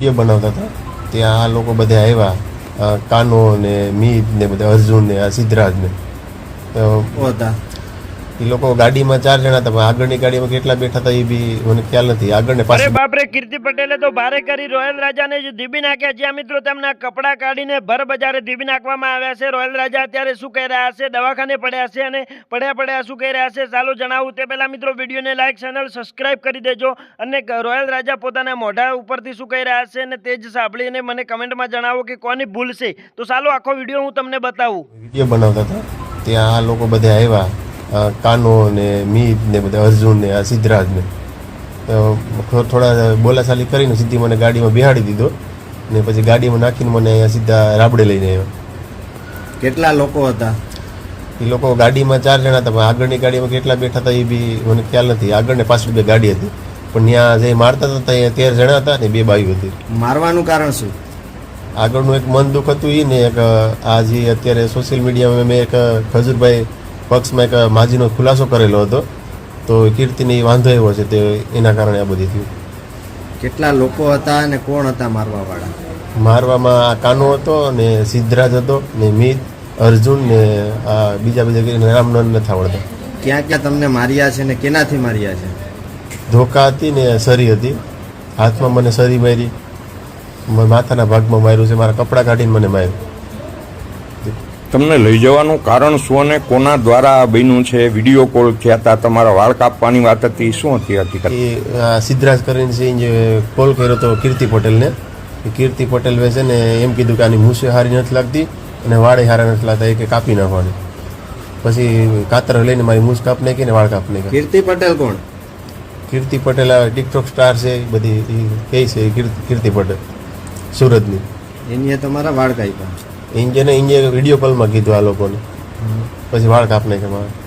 Video બનાવતા હતા. ત્યાં આ લોકો બધા આવ્યા કાનો ને મીત ને બધા અર્જુન ને આ સિદ્ધરાજ ને તો હતા એ લોકો ગાડીમાં ચાર જણા હતા આગળની ગાડીમાં કેટલા બેઠા હતા એ બી મને ખ્યાલ નથી. આગળ ને અરે પાછળ બાપરે કીર્તિ પટેલે તો ભારે કરી રોયલ રાજાને જે ધીબી નાખ્યા. જ્યાં મિત્રો તેમના કપડા કાઢીને ભર બજારે ધીબી નાખવામાં આવ્યા છે. રોયલ રાજા અત્યારે શું કહી રહ્યા છે? દવાખાને પડ્યા છે અને પડ્યા પડ્યા શું કહી રહ્યા છે? ચાલો જણાવું. તે પહેલા મિત્રો વિડીયોને લાઈક ચેનલ સબસ્ક્રાઇબ કરી દેજો અને રોયલ રાજા પોતાના મોઢા ઉપરથી શું કહી રહ્યા છે અને તે જ સાંભળીને મને કમેન્ટમાં જણાવો કે કોની ભૂલ છે. તો ચાલો આખો વીડિયો હું તમને બતાવું. વીડિયો બનાવતા હતા. ત્યાં આ લોકો બધા આવ્યા. કાનો ને મીત ને બધા અર્જુન ને આ સિદ્ધરાજને તો થોડા બોલાચાલી કરીને સીધી મને ગાડીમાં બિહાડી દીધો ને પછી ગાડીમાં નાખીને મને અહીંયા સીધા રાબડે લઈને આવ્યો. કેટલા લોકો હતા? એ લોકો ગાડીમાં ચાર જણા હતા પણ આગળની ગાડીમાં કેટલા બેઠા હતા એ બી મને ખ્યાલ નથી. આગળ ને પાછળ બે ગાડી હતી પણ ત્યાં જે મારતા હતા ત્યાં તેર જણા હતા ને બે બાયું હતી. મારવાનું કારણ શું? આગળનું એક મન દુઃખ હતું એ ને એક આ જે અત્યારે સોશિયલ મીડિયામાં મેં એક ખજૂરભાઈ પક્ષમાં એક માજીનો ખુલાસો કરેલો હતો તો કીર્તિને વાંધો આવ્યો છે તે એના કારણે આ બધી થયું. કેટલા લોકો હતા અને કોણ હતા મારવાવાળા? મારવામાં આ કાનો હતો ને સિદ્ધરાજ હતો ને મિત અર્જુન ને આ બીજા બીજા કરીને રામનંદ ન નથી આવડતા ક્યાં ક્યાં તમને માર્યા છે ને કેનાથી માર્યા છે? ધોકા હતી ને સરી હતી. હાથમાં મને સરી મારી માથાના ભાગમાં માર્યું છે મારા કપડાં કાઢીને મને માર્યું. તમને લઈ જવાનું કારણ શું અને કોના દ્વારા આ બન્યું છે? વીડિયો કોલ થયા હતા તમારા વાળ કાપવાની વાત હતી શું હતી હકીકત? એ આ સિદ્ધરાજ કરીને સિંહ જે કોલ કર્યો હતો કીર્તિ પટેલને. એ કીર્તિ પટેલ છે ને એમ કીધું કે આની મૂસે હારી નથી લાગતી અને વાળે હારા નથી લાગતા એ કે કાપી નાખવાની. પછી કાતર લઈને મારી મૂસ કાપ નાખી ને વાળ કાપ નાખી કીર્તિ પટેલ કોણ? કીર્તિ પટેલ આ ટિકટોક સ્ટાર છે એ બધી એ કહે છે એ કીર્તિ કીર્તિ પટેલ સુરતની. એની તમારા વાળ કાપ્યા. ઇન્જને ઇન્જે વીડિયો કોલમાં કીધું આ લોકોને. પછી વાળ કાપ નાખ્યા મારા